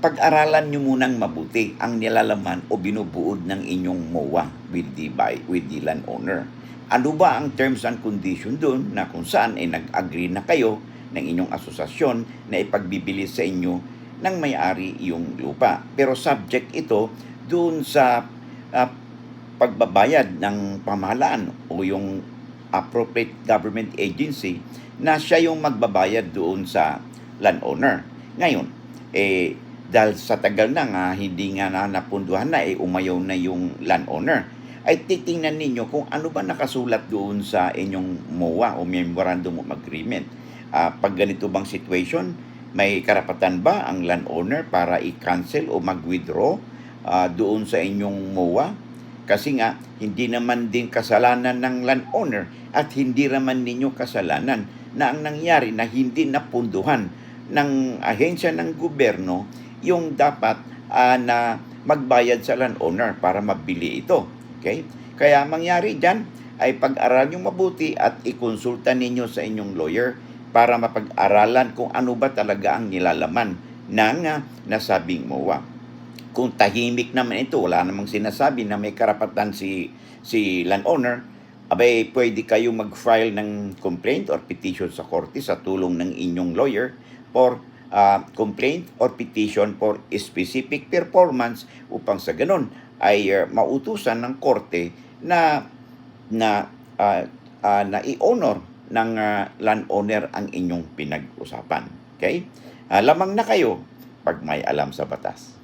pag-aralan nyo munang mabuti ang nilalaman o binubuod ng inyong MOA with the, by, with the landowner. Ano ba ang terms and condition doon na kung saan ay nag-agree na kayo ng inyong asosasyon na ipagbibili sa inyo ng may-ari yung lupa. Pero subject ito doon sa ah, pagbabayad ng pamahalaan o yung appropriate government agency na siya yung magbabayad doon sa landowner. Ngayon, eh, dahil sa tagal na nga, hindi nga na napunduhan na, eh, umayaw na yung landowner, ay titingnan ninyo kung ano ba nakasulat doon sa inyong MOA o Memorandum of Agreement. Ah, pag ganito bang situation, may karapatan ba ang landowner para i-cancel o mag-withdraw ah, doon sa inyong MOA? Kasi nga, hindi naman din kasalanan ng landowner at hindi naman ninyo kasalanan na ang nangyari na hindi napunduhan ng ahensya ng gobyerno yung dapat ah, na magbayad sa landowner para mabili ito. Okay? Kaya mangyari dyan ay pag-aral nyo mabuti at ikonsulta ninyo sa inyong lawyer para mapag-aralan kung ano ba talaga ang nilalaman ng ah, nasabing MOA kung tahimik naman ito, wala namang sinasabi na may karapatan si si landowner, abay pwede kayo mag-file ng complaint or petition sa korte sa tulong ng inyong lawyer for uh, complaint or petition for specific performance upang sa ganun ay uh, mautusan ng korte na na uh, uh, na i-honor ng uh, landowner ang inyong pinag-usapan. Okay? Uh, lamang na kayo pag may alam sa batas.